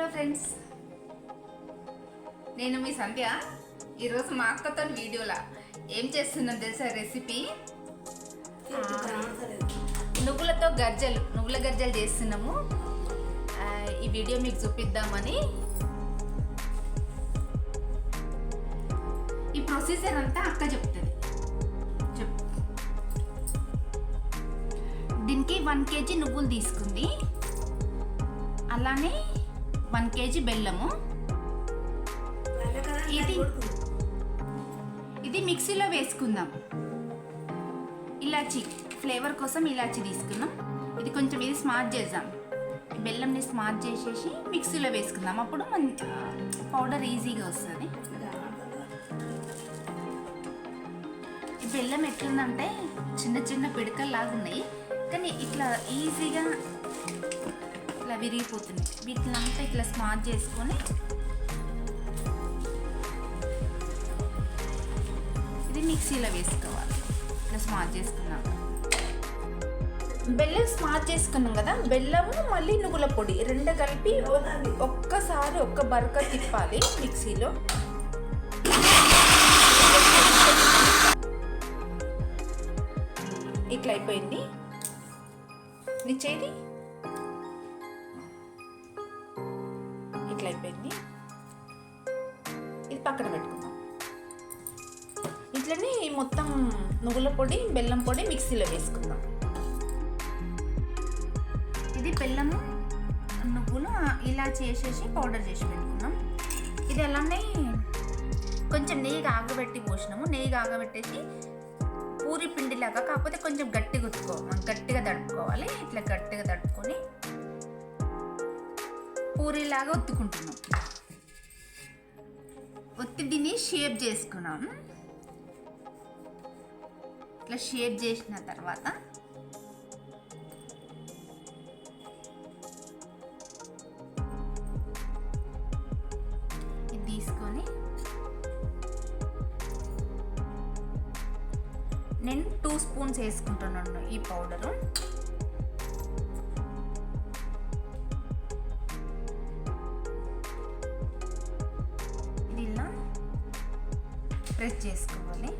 Hello friends. నేను మీ సంధ్య. ఈరోజు మా అక్కతో వీడియోలా. ఏం చేస్తున్నాం తెలుసా రెసిపీ? నువ్వులతో గర్జలు. నువ్వుల గర్జలు చేస్తున్నాము. ఈ వీడియో మీకు చూపిద్దామని. ఈ ప్రొసీజర్ అంతా అక్క చెప్తుంది. దీనికి వన్ కేజీ నువ్వులు తీసుకుంది. అలానే వన్ కేజీ బెల్లము. ఇది ఇది మిక్సీలో వేసుకుందాం. ఇలాచి ఫ్లేవర్ కోసం ఇలాచి తీసుకున్నాం ఇది కొంచెం ఇది స్మార్ట్ చేద్దాం. బెల్లంని స్మార్ట్ చేసేసి మిక్సీలో వేసుకుందాం. అప్పుడు మన పౌడర్ ఈజీగా వస్తుంది. ఈ బెల్లం ఎట్లుందంటే చిన్న చిన్న పిడకల్లాగా ఉన్నాయి కానీ ఇట్లా ఈజీగా విరిగిపోతుంది. వీటిని అంతా ఇట్లా స్మార్ట్ చేసుకొని ఇది మిక్సీలో వేసుకోవాలి. ఇట్లా స్మార్ట్ చేసుకున్నాక. బెల్లం స్మార్ట్ చేసుకున్నాం కదా బెల్లము మళ్ళీ నువ్వుల పొడి రెండు కలిపి ఒక్కసారి ఒక్క బరక తిప్పాలి మిక్సీలో. ఇట్లా అయిపోయింది. నీ ఇట్లా అయిపోయింది. ఇది పక్కన పెట్టుకుందాం. ఇట్లనే ఈ మొత్తం నువ్వుల పొడి బెల్లం పొడి మిక్సీలో వేసుకుందాం. ఇది బెల్లము నువ్వులు ఇలా చేసేసి పౌడర్ చేసి పెట్టుకున్నాం ఇది అలానే కొంచెం నెయ్యి ఆగబెట్టి పోసినాము. నెయ్యి ఆగబెట్టేసి పూరి పిండిలాగా కాకపోతే కొంచెం గట్టిగా ఉత్తుకో గట్టిగా తడుపుకోవాలి. ఇట్లా గట్టిగా తడుపుకొని పూరీలాగా ఒత్తుకుంటున్నాం. ఒత్తి దీన్ని షేప్ చేసుకున్నాం. ఇట్లా షేప్ చేసిన తర్వాత ఇది తీసుకొని నేను టూ స్పూన్స్ వేసుకుంటున్నాను ఈ పౌడరు. ప్రెస్ చేసుకోవాలి.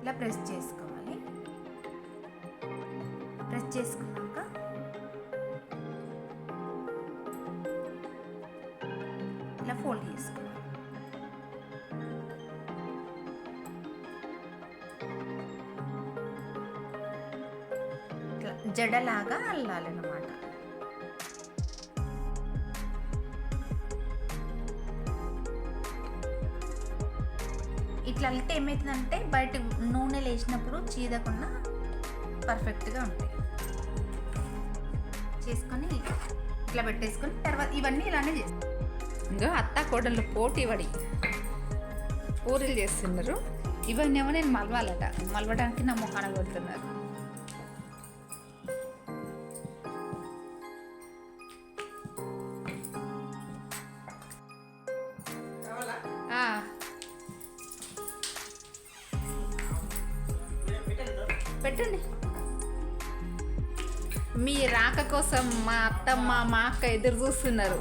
ఇలా ప్రెస్ చేసుకోవాలి. ప్రెస్ చేసుకున్నాక ఇలా ఫోల్డ్ చేసుకోవాలి. ఇట్లా జడలాగా అల్లాలన్నమాట. ఇట్లా అల్లితే ఏమవుతుందంటే బయట నూనె లేచినప్పుడు చీదకుండా పర్ఫెక్ట్గా ఉంటాయి. చేసుకొని ఇట్లా పెట్టేసుకొని తర్వాత ఇవన్నీ ఇలానే చేస్తాం. ఇంకా అత్త కోడళ్ళు పోటీ పడి పూరీలు చేస్తున్నారు. ఇవన్నీ ఏమో నేను మలవాలట. మలవడానికి నా ముఖాన కొడుతున్నారు. పెట్టండి. మీ రాక కోసం మా అత్తమ్మ మా అక్క ఎదురు చూస్తున్నారు.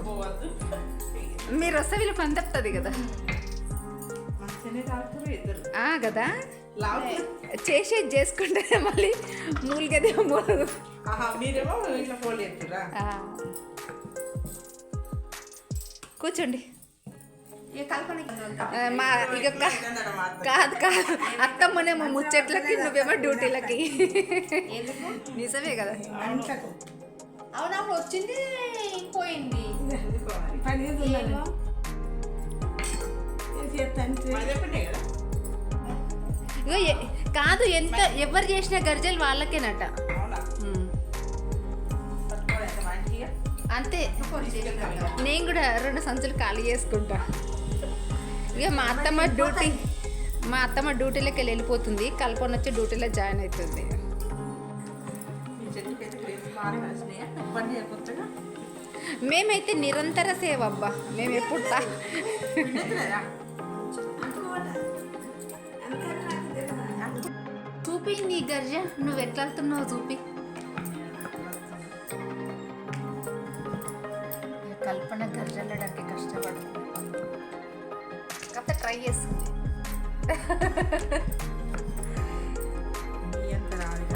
మీరు వస్తే వీళ్ళు పని తప్పుతుంది కదా. ఆ కదా? చేసేది చేసుకుంటే మళ్ళీ మూలిగదే పోదు. కూర్చోండి. మా ఇక కాదు కాదు అత్తమ్మనేమో ముచ్చట్లకి నువ్వేమో డ్యూటీలకి నిజమే కదా ఇంట్లకు అవును అప్పుడు వచ్చింది పోయింది కదా ఇగో ఎ- కాదు ఎంత ఎవరు చేసిన గర్జలు వాళ్ళకేనట అంతే నేను కూడా రెండు సంచులు ఖాళీ చేసుకుంటా ఇక మా అత్తమ్మ డ్యూటీ మా అత్తమ్మ డ్యూటీలోకి వెళ్ళి వెళ్ళిపోతుంది. కల్పన వచ్చి డ్యూటీలో జాయిన్ అవుతుంది. మేమైతే నిరంతర సేవ అబ్బా మేము ఎప్పుడు చూపి నీ గర్జ నువ్వు ఎట్లా వెళ్తున్నావు చూపి. కల్పన గర్జలడానికి కష్టపడుతుంది కథ ట్రై చేస్తుంది.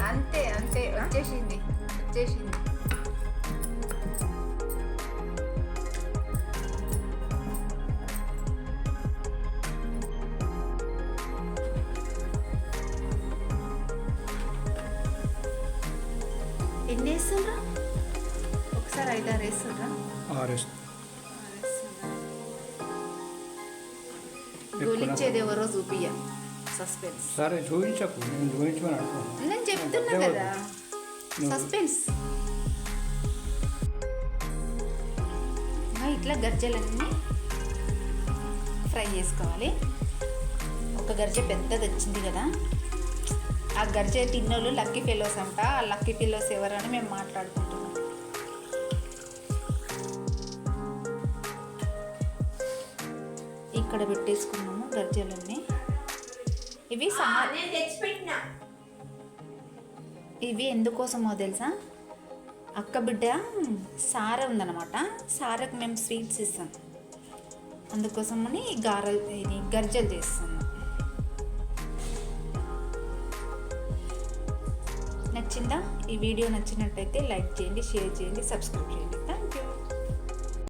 అంతే అంతే వచ్చేసింది వచ్చేసింది. ఎన్ని వేస్తుండ్రా? ఒకసారి ఐదారు వేస్తుండ్రా? ఆరెస్ట్ గోలించేది ఎవరో చూపియ సస్పెన్స్ సరే చూపించకు నేను చూపించమని అనుకున్నాను నేను చెప్తున్నా కదా సస్పెన్స్ ఇట్లా గర్జలన్నీ ఫ్రై చేసుకోవాలి ఒక గర్జ పెద్దది వచ్చింది కదా. ఆ గర్జ తిన్నోళ్ళు లక్కీ ఫెలోస్ అంట. ఆ లక్కీ ఫెలోస్ ఎవరని మేము మాట్లాడుకుంటున్నాం. ఇక్కడ పెట్టేసుకున్నాము గర్జలన్నీ ఇవి ఇవి ఎందుకోసమో తెలుసా? అక్క బిడ్డ సార ఉందన్నమాట. సారకు మేము స్వీట్స్ ఇస్తాం. అందుకోసమని గారెలు ఇది గర్జలు చేస్తాము నచ్చిందా? ఈ వీడియో నచ్చినట్టయితే లైక్ చేయండి షేర్ చేయండి సబ్స్క్రైబ్ చేయండి.